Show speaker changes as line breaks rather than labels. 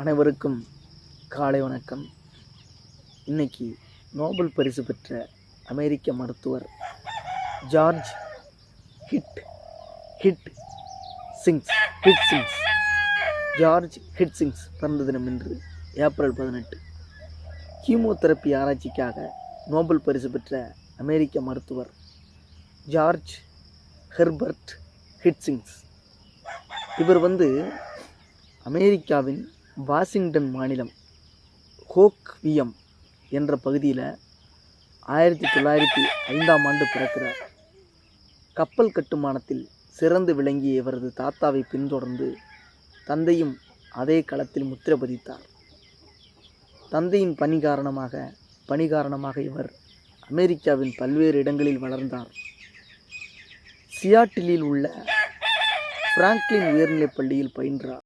அனைவருக்கும் காலை வணக்கம். இன்னைக்கு நோபல் பரிசு பெற்ற அமெரிக்க மருத்துவர் George hit Hitchings Hitchings. George Hitchings பிறந்த தினம் இன்று ஏப்ரல் பதினெட்டு. கீமோதெரப்பி ஆராய்ச்சிக்காக நோபல் பரிசு பெற்ற அமெரிக்க மருத்துவர் ஜார்ஜ் ஹெர்பர்ட் ஹிட்சிங்ஸ் இவர் வந்து அமெரிக்காவின் வாஷிங்டன் மாநிலம் ஹோக்வியம் என்ற பகுதியில் ஆயிரத்தி தொள்ளாயிரத்தி ஐந்தாம் ஆண்டு பிறக்கிறார். கப்பல் கட்டுமானத்தில் சிறந்து விளங்கிய இவரது தாத்தாவை பின்தொடர்ந்து தந்தையும் அதே களத்தில் முத்திரை பதித்தார் தந்தையின் பணி காரணமாக பணி காரணமாக இவர் அமெரிக்காவின் பல்வேறு இடங்களில் வளர்ந்தார். சியாட்டிலில் உள்ள பிராங்க்லின் உயர்நிலைப் பள்ளியில் பயின்றார்.